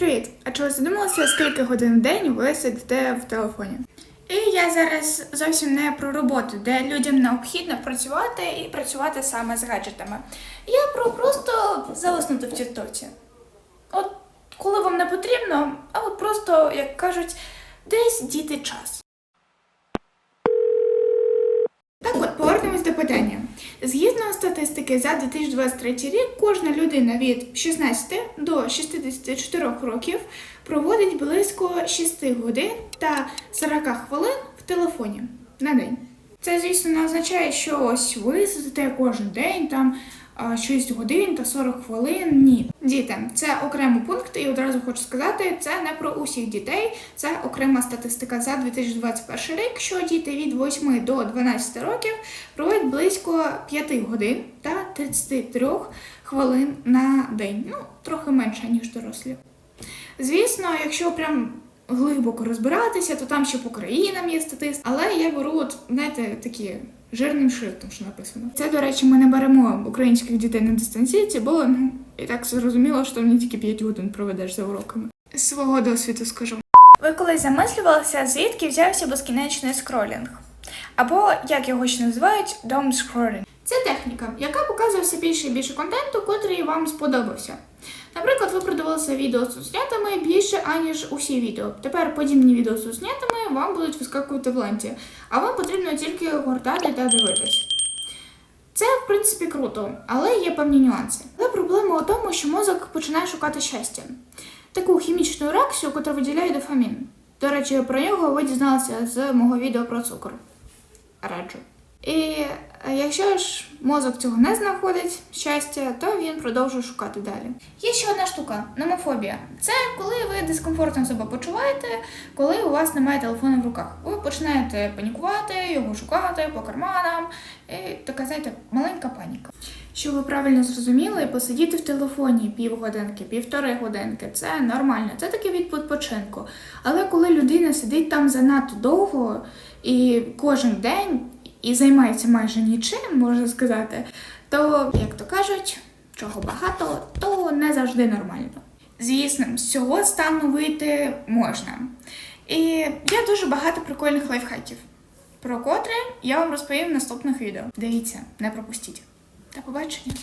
Привіт! А чи ви задумалися, скільки годин в день ви сидите в телефоні? І я зараз зовсім не про роботу, де людям необхідно працювати і працювати саме з гаджетами. Я про просто зависнути в тіктоці. От коли вам не потрібно, а от просто, як кажуть, десь діти час. Так от, повернемось до питання. Згідно статистики за 2023 рік, кожна людина від 16 до 64 років проводить близько 6 годин та 40 хвилин в телефоні на день. Це, звісно, не означає, що ось ви сидите кожен день там 6 годин та 40 хвилин. Ні. Діти, це окремий пункт, і одразу хочу сказати, це не про усіх дітей, це окрема статистика за 2021 рік, що діти від 8 до 12 років проводять близько 5 годин та 33 хвилин на день. Ну, трохи менше, ніж дорослі. Звісно, якщо прям глибоко розбиратися, то там ще по країнам є статистика. Але я беру, от, знаєте, такі жирним шрифтом, що написано. Це, до речі, ми не беремо українських дітей на дистанційці, бо ну, і так зрозуміло, що не тільки 5 годин проведеш за уроками. З свого досвіду скажу. Ви колись замислювалися, звідки взявся безкінечний скролінг? Або, як його ще називають, дом скролінг. Це техніка, яка показує все більше і більше контенту, котрий вам сподобався. Наприклад, ви продивилися відео з соцнятами більше, аніж усі відео. Тепер подібні відео з соцнятами вам будуть вискакувати в ленті, а вам потрібно тільки гортати та дивитись. Це, в принципі, круто, але є певні нюанси. Але проблема у тому, що мозок починає шукати щастя. Таку хімічну реакцію, яка виділяє дофамін. До речі, про нього ви дізналися з мого відео про цукор. Раджу. І е, якщо ж мозок цього не знаходить щастя, то він продовжує шукати далі. Є ще одна штука номофобія. Це коли ви дискомфортно себе почуваєте, коли у вас немає телефону в руках. Ви починаєте панікувати, його шукати по карманам. І така, знаєте, маленька паніка. Щоб ви правильно зрозуміли, посидіти в телефоні півгодинки, півтори годинки це нормально, це такий від відпочинку. Але коли людина сидить там занадто довго і кожен день і займається майже нічим, можна сказати, то, як то кажуть, чого багато, то не завжди нормально. Звісно, з цього стану вийти можна. І є дуже багато прикольних лайфхаків, про котре я вам розповім в наступних відео. Дивіться, не пропустіть. До побачення!